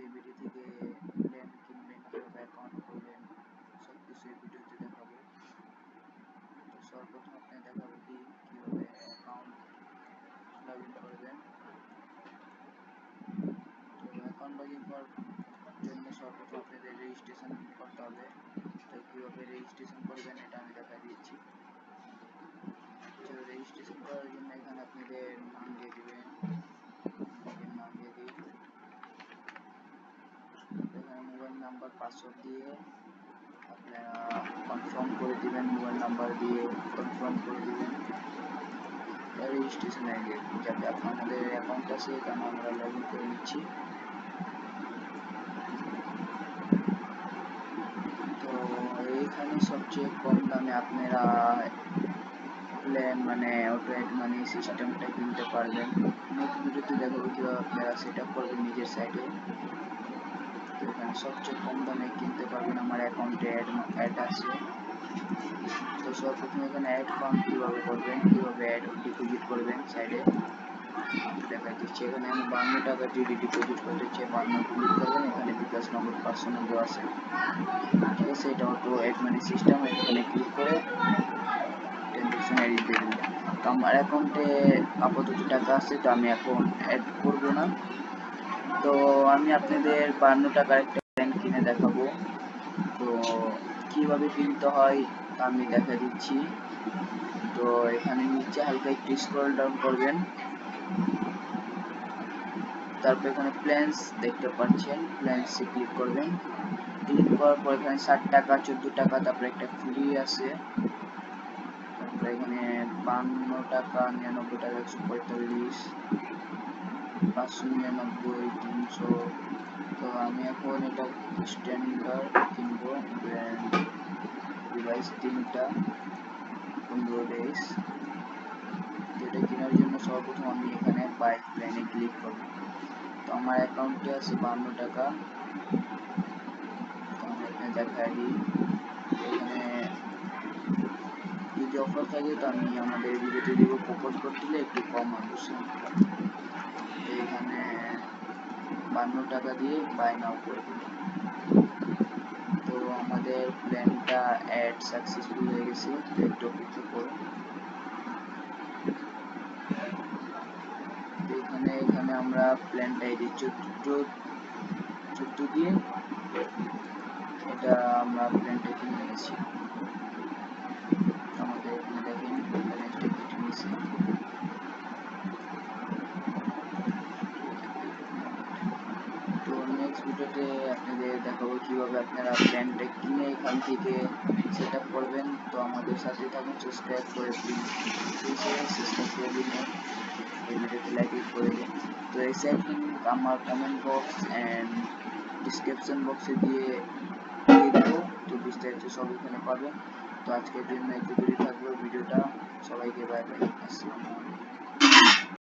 এই ভিডিও থেকে প্ল্যান কিনবেন কীভাবে অ্যাকাউন্ট করবেন সব কিছু এই ভিডিওতে দেখাবো। তো সর্বপ্রথম আপনি দেখাবো কি, কীভাবে অ্যাকাউন্ট লগ ইন করবেন। তো অ্যাকাউন্ট লগ ইন করার জন্য সর্বপ্রথম আপনাদের রেজিস্ট্রেশন করতে হবে। তো কীভাবে রেজিস্ট্রেশন করবেন, এটা আমি দেখা দিচ্ছি তো রেজিস্ট্রেশন করার জন্য এখানে আপনাদের নাম দিয়ে দিবেন নাম দিয়ে দিই এখানে মোবাইল নাম্বার পাসওয়ার্ড দিয়ে আপনারা কনফার্ম করে দিবেন, মোবাইল নাম্বার দিয়ে কনফার্ম করে দিবেন। রেজিস্ট্রেশন আইডি যাতে আপনাদের অ্যাকাউন্ট আছে এখানে আমরা লগ ইন করে নিচ্ছি। তো এইখানে সবচেয়ে কম দামে আপনারা প্ল্যান মানে অটো মানি সিস্টেমটা কিনতে পারবেন। নেক্সট ভিডিওতে দেখাবো কীভাবে আপনারা সেট আপ করবেন নিজের সাইটে সবচেয়ে কম দামে কিনতে পারবেন আমার অ্যাকাউন্টে অ্যাড অ্যাড আছে। তো সর্বপ্রথম এখানে অ্যাড ফান্ড কীভাবে করবেন, কীভাবে অ্যাড ডিপোজিট করবেন সাইডে দেখা দিচ্ছি এখানে আমি বান্ন টাকা যদি ডিপোজিট করতে চাই, বান্ন ক্লিক করবেন, এখানে বিকাশ নম্বর পার্সোনাল দেওয়া আছে। ঠিক আছে, এটা অটো অ্যাড মানি সিস্টেম এখানে ক্লিক করে ট্রানজ্যাকশন আইডি দিয়ে দিবেন। তো আমার অ্যাকাউন্টে আপাতত টাকা আছে, তো আমি এখন অ্যাড করব না। তো আমি আপনাদের বান্ন টাকার একটা প্ল্যান কিনে দেখাবো। তো কীভাবে কিনতে হয় তা আমি দেখা দিচ্ছি। তো এখানে নিচে হালকা একটু স্ক্রল ডাউন করবেন। তারপর এখানে প্ল্যান্স দেখতে পাচ্ছেন। প্ল্যান্সে ক্লিক করবেন। ক্লিক করার পর এখানে ষাট টাকা, চোদ্দ টাকা, তারপরে একটা ফ্রি আছে। তারপরে এখানে বান্ন টাকা, নিরানব্বই টাকা, একশো পঁয়তাল্লিশ। পাঁচশো নিরানব্বই তিনশো তো আমি এখন এটা স্ট্যান্ডার্ড কিনবো ব্র্যান্ড ডিভাইস তিনটা পনেরো ডেজ এটা কেনার জন্য সর্বপ্রথম আমি এখানে বাই প্ল্যানে ক্লিক করব তো আমার অ্যাকাউন্টে আছে বান্ন টাকা তো আমি এখানে দেখাই দিই এখানে যদি অফার থাকে তো আমি আমাদের ভিডিওতে দিব প্রপোজ করে দিলে একটু কম এখানে বান্ন টাকা দিয়ে বাই নাও করে দিল তো আমাদের প্ল্যানটা অ্যাড সাকসেসফুল হয়ে গেছে তো একটু অপেক্ষা করুন এখানে এখানে আমরা প্ল্যানটা এই চোদ্দ চোদ্দ দিয়ে এটা আমরা প্ল্যানটা কিনে নিয়েছি। আমাদের এখানে দেখেন প্ল্যানটা কেটে নিয়েছি তো নেক্সট ভিডিওতে আপনাদের দেখাবো কীভাবে আপনারা প্ল্যানটা কিনে এখান থেকে সেট আপ করবেন তো আমাদের সাথে থাকুন সাবস্ক্রাইব করে প্লিজ প্লিজ সাবস্ক্রাইব করে দিন এই ভিডিওতে লাইক করে দিন তো এই সাইড লিঙ্ক আমার কমেন্ট বক্স অ্যান্ড ডিসক্রিপশন বক্সে দিয়ে দিয়ে দেবো তো বিস্তারিত সব এখানে পাবেন তো আজকের জন্য একটু দূরে থাকবে ভিডিওটা সবাইকে বাই বাই আসসালামু আলাইকুম